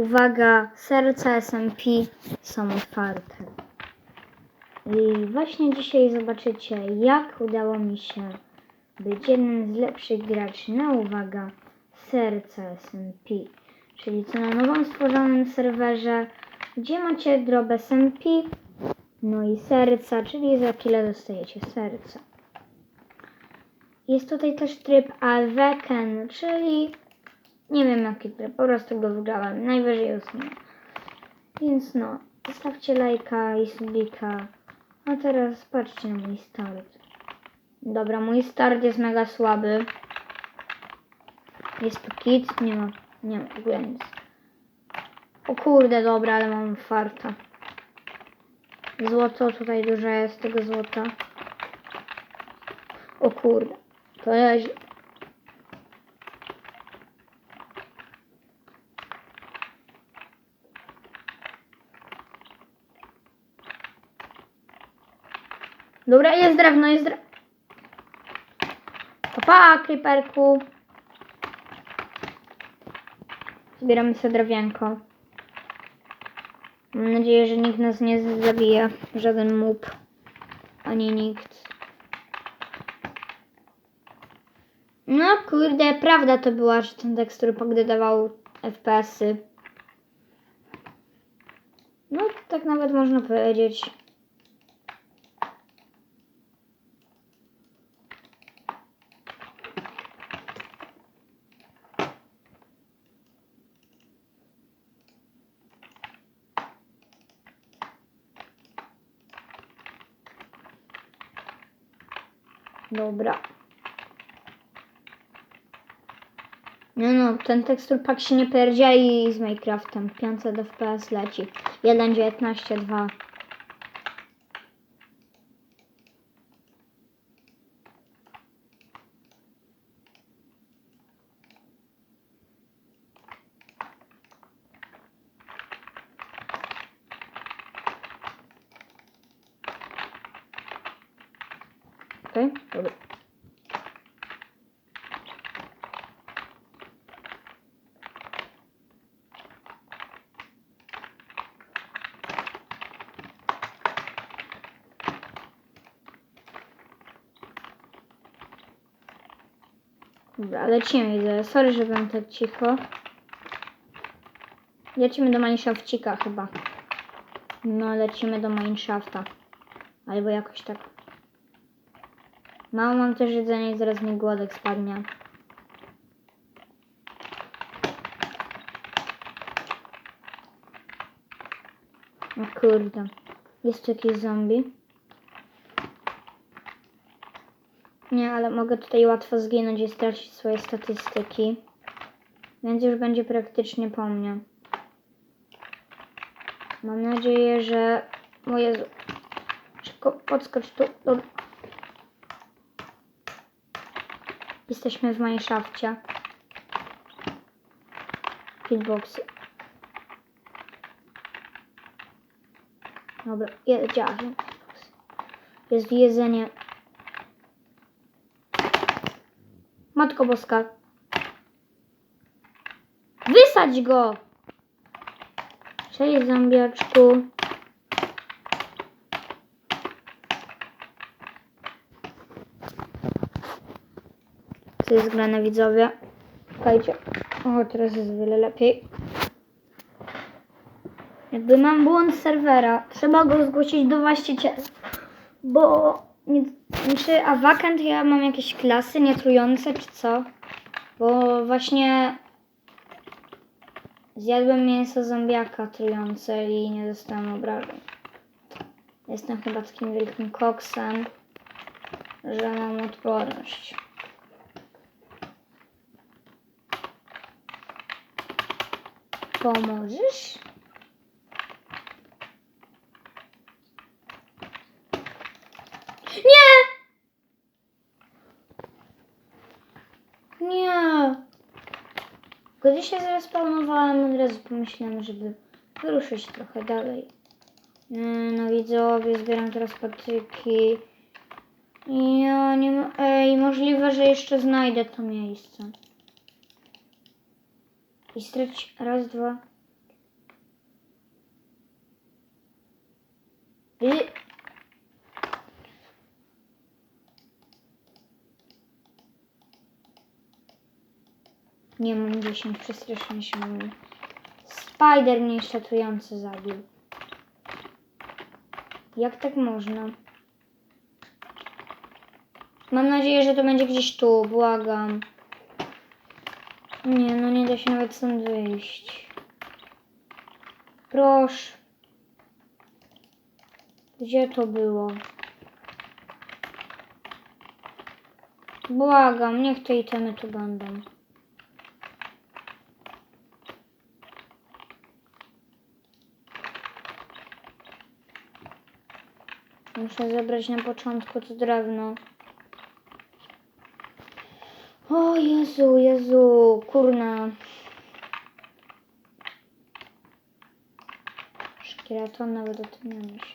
Uwaga, serca SMP są otwarte. I właśnie dzisiaj zobaczycie, jak udało mi się być jednym z lepszych graczy na uwaga serca SMP. Czyli co na nowym stworzonym serwerze, gdzie macie drobę SMP, no i serca, czyli za chwilę dostajecie serca. Jest tutaj też tryb Alveken, czyli nie wiem jaki tryb, po prostu go wygrałem, najwyżej usunę. Więc no, zostawcie lajka i subika. A teraz patrzcie na mój start. Dobra, mój start jest mega słaby. Jest tu kit, nie ma, nie ma w ogóle nic. O kurde, dobra, ale mam farta. Złoto, tutaj dużo jest tego złota. O kurde, to leży. Dobra, jest drewno, jest drewno. Pa, creeperku. Zbieramy sobie drewienko. Mam nadzieję, że nikt nas nie zabije. Żaden mób. Ani nikt. No kurde, prawda to była, że ten tekstur dawał FPS-y. No, tak nawet można powiedzieć. Dobra. No no, ten tekstur pak się nie pierdzieli z Minecraftem. 500 FPS leci. 1.19.2. Okej, dobra. Dobra, lecimy. Sorry, że byłem tak cicho. Lecimy do Mineshafcika chyba. No, lecimy do Mineshafta. Albo jakoś tak. Mało mam też jedzenia i zaraz mi głodek spadnie. O kurde. Jest tu jakiś zombie? Nie, ale mogę tutaj łatwo zginąć i stracić swoje statystyki. Więc już będzie praktycznie po mnie. Mam nadzieję, że... O Jezu. Szybko podskocz tu. Jesteśmy w Mineshafcie. Hitboxy. Dobra, jedziemy. Jest jedzenie. Matko Boska. Wysadź go! Cześć zombiaczku. Co jest grane widzowie? Czekajcie. O, teraz jest wiele lepiej. Jakby mam błąd serwera, trzeba go zgłosić do właściciela. Bo nie, czy a wakant ja mam jakieś klasy nietrujące czy co? Bo właśnie zjadłem mięso zombiaka trujące i nie dostałem obrażeń. Jestem chyba takim wielkim koksem, że mam odporność. Pomożesz? Nie! Nie! Gdy się zrespawnowałem, od razu pomyślałem, żeby wyruszyć trochę dalej. Mm, No widzowie, zbieram teraz patyki. Ja nie. Ej, możliwe, że jeszcze znajdę to miejsce. I stryć raz, dwa. I... Nie mam 10, przestrasznie się mówi. Spider mnie szatująco zabił. Jak tak można? Mam nadzieję, że to będzie gdzieś tu, błagam. Nie, no nie da się nawet stąd wyjść. Proszę. Gdzie to było? Błagam, niech te itemy tu będą. Muszę zebrać na początku to drewno. O Jezu, Jezu, kurna. Szkieleton nawet o tym nie myśli.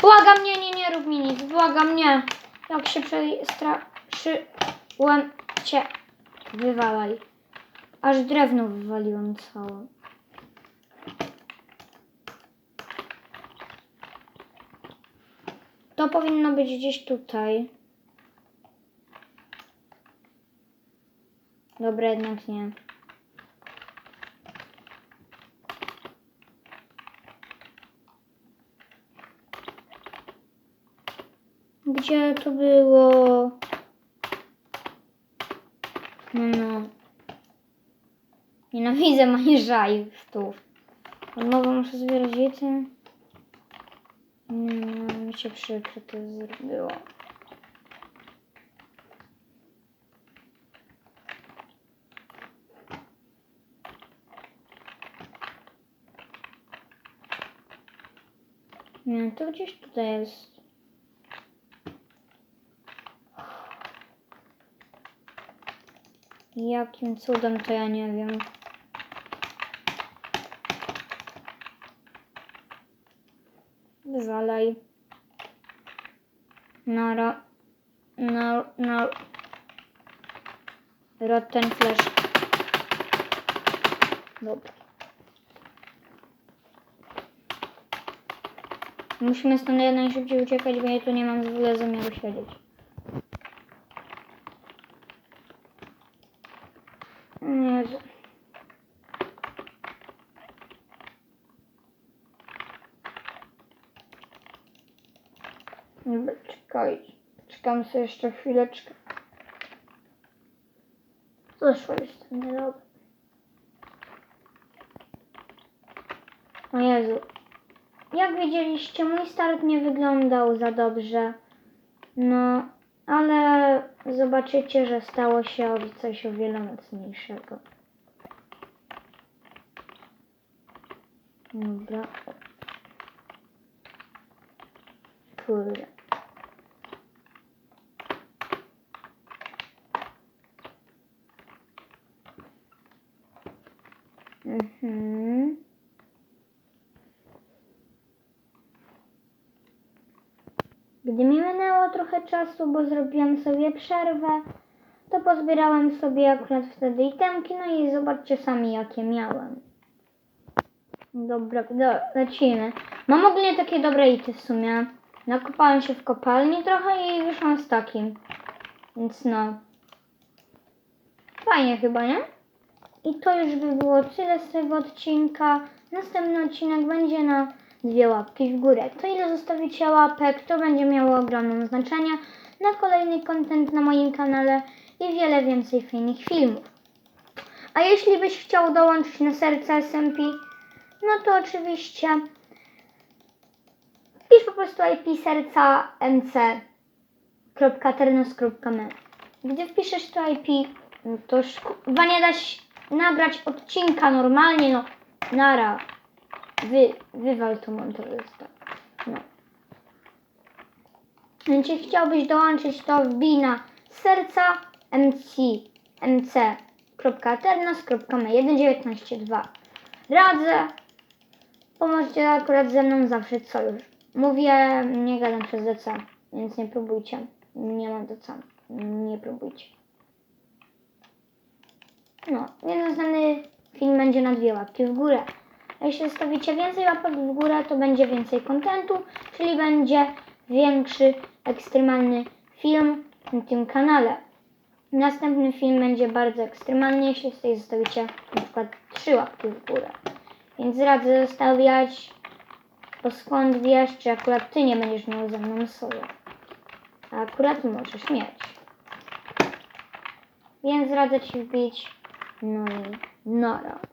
Błagam, nie, nie, nie rób mi nic, błagam, nie. Jak się przestraszyłem cię. Wywalaj. Aż drewno wywaliłem całe. To powinno być gdzieś tutaj. Dobra, jednak nie. Gdzie to było? No, no. Nienawidzę manżajstów. Od nowa muszę zbierać wiety. Nie, no, mi się przykro to zrobiło. Nie, to gdzieś tutaj jest. Jakim cudem to ja nie wiem. Wywalaj. Nara. No, no. Rotten flash. Dobra. Musimy stąd jak najszybciej uciekać, bo ja tu nie mam w ogóle zamiaru siedzieć. Nie. Dobra, czekaj. Czekam sobie jeszcze chwileczkę. Zeszło jest niedobre. O Jezu. Jak widzieliście, mój start nie wyglądał za dobrze. No, ale zobaczycie, że stało się coś o wiele mocniejszego. Dobra. Kurde. Mhm. Gdy mi minęło trochę czasu, bo zrobiłam sobie przerwę, to pozbierałam sobie akurat wtedy itemki, no i zobaczcie sami jakie miałem. Dobra, do, lecimy. Mam ogólnie takie dobre ity w sumie. Nakopałem się w kopalni trochę i wyszłam z takim. Więc no. Fajnie chyba, nie? I to już by było tyle z tego odcinka. Następny odcinek będzie na dwie łapki w górę. To ile zostawicie łapek, to będzie miało ogromne znaczenie na kolejny content na moim kanale i wiele więcej fajnych filmów. A jeśli byś chciał dołączyć na serce SMP, no to oczywiście wpisz po prostu IP serca mc.ternos.me. Gdy wpiszesz to IP, no to już nie da się nagrać odcinka normalnie, no nara. Wy, wywal to montażysta. No. Więc jeśli chciałbyś dołączyć, to wbij na serca mc mc.ternos.me 1.19.2 Radzę, bo możecie akurat ze mną zawsze sojusz. Mówię, nie gadam przez DC, więc nie próbujcie. Nie mam DC, nie próbujcie. No, następny film będzie na dwie łapki w górę. A jeśli zostawicie więcej łapek w górę, to będzie więcej kontentu, czyli będzie większy, ekstremalny film na tym kanale. Następny film będzie bardzo ekstremalny, jeśli zostawicie na przykład trzy łapki w górę. Więc radzę zostawiać, bo skąd wiesz, czy akurat ty nie będziesz miał ze mną solo. A akurat możesz mieć. Więc radzę ci wbić, no i nara.